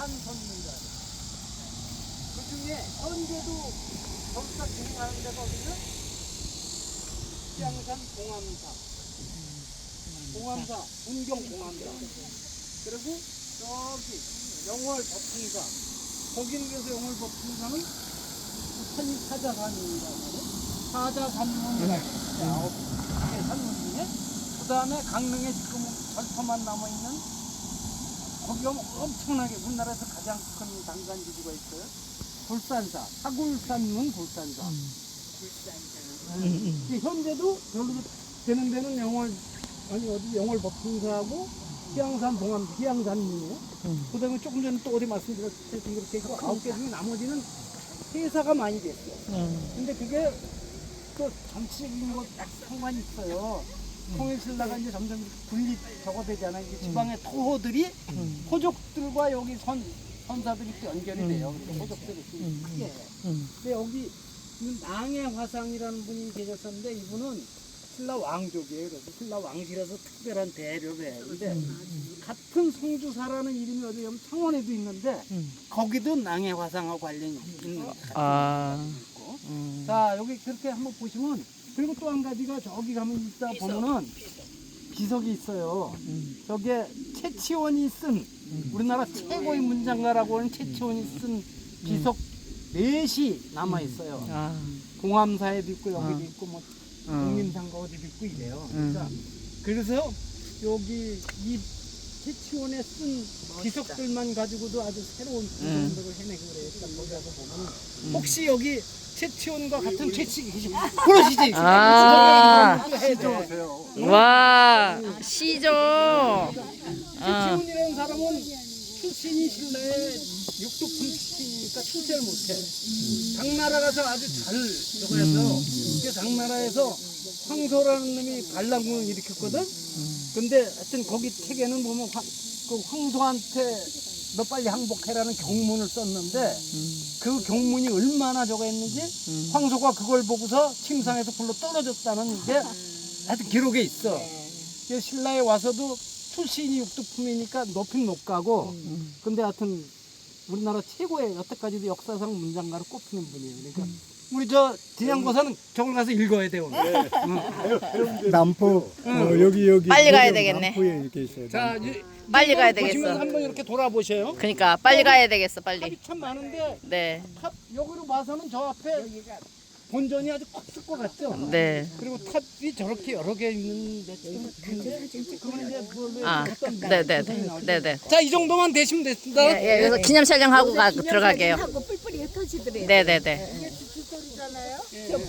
산선문가. 그 중에 현재도 절사 진행하는 데가 어디죠? 시양산 봉암사. 봉암사, 문경 봉암사. 그리고 저기 영월 법풍사. 거기는 그래서 영월 법풍사는 사자산이라고 사자산문이라고 네, 아홉 개 산문 중에 그 다음에 강릉에 지금 절터만 남아있는 거기 가면 엄청나게 우리나라에서 가장 큰 단간지구가 있어요. 불산사, 사굴산문 불산사. 이 현재도 여기서 되는 데는 영월 아니 어디 영월 법풍사하고 희양산 봉암 희양산문이에요. 그다음에 조금 전에 또 어디 말씀드렸듯이 그렇게 있고 아홉 개 중에 나머지는 회사가 많이 됐어요. 근데 그게 또 정치적인 것 상관이 있어요. 통일신라가 이제 점점 분리 저거 되잖아요. 이게 지방의 토호들이 호족들과 여기 선 선사들이 또 연결이 돼요. 그래서 호족들이 좀 크게. 해요. 근데 여기 이 낭의 화상이라는 분이 계셨었는데 이분은 신라 왕족이에요. 그래서 신라 왕실에서 특별한 대접에. 근데 같은 송주사라는 이름이 어디 여기 창원에도 있는데 거기도 낭의 화상하고 관련이 있는 것 같아요. 아. 음. 자 여기 그렇게 한번 보시면 그리고 또 한 가지가 저기 가면 있다 보면은 비석이 있어요. 음. 저게 최치원이 쓴 우리나라 최고의 문장가라고 하는 최치원이 쓴 비석 넷이 남아 있어요. 아. 공암사에도 있고 여기도 어. 있고 뭐 어. 국민상가 어디도 있고 이래요. 음. 자, 그래서 여기 이 최치원에 쓴 비석들만 가지고도 아주 새로운 구성들을 해내고 그래요. 딱 거기 가서 보면 혹시 여기 최치원과 같은 최치 계시 그러시지. 아. 해줘. 와. 시죠. 아. 최치원이라는 사람은 출신이 신라의 육두품 출신이니까 출세를 못해. 당나라 가서 아주 잘 저거 해서 그 당나라에서 황소라는 놈이 반란군을 일으켰거든. 근데 하여튼 거기 책에는 보면 황, 그 황소한테 너 빨리 항복해라는 경문을 썼는데 그 경문이 얼마나 했는지 황소가 그걸 보고서 침상에서 불러 떨어졌다는 게 하여튼 기록에 있어. 그 신라에 와서도 출신이 육두품이니까 높인 높가고 근데 하여튼 우리나라 최고의 여태까지도 역사상 문장가로 꼽히는 분이에요. 그러니까 우리 저 진양고사는 저걸 가서 읽어야 돼 오늘. 남포 어, 여기 여기 빨리 가야 되겠네. 남포에 이렇게 있어요. 자 이- 빨리 가야 보시면 되겠어. 한번 이렇게 돌아보셔요. 그러니까 빨리 가야 되겠어, 빨리. 탑이 참 많은데 네. 탑 여기로 봐서는 저 앞에 본전이 아주 컸을 것 같죠. 네. 그리고 탑이 저렇게 여러 개 있는데 지금 근데 그건 이제 뭘로 아, 어떤 네, 네, 네. 네, 네. 자, 이 정도만 되시면 됐습니다. 예, 예, 그래서 기념 촬영하고 가, 들어갈게요. 하고 뿔뿔이 흩어지더래요. 네, 네, 네. 주소리잖아요. Yeah.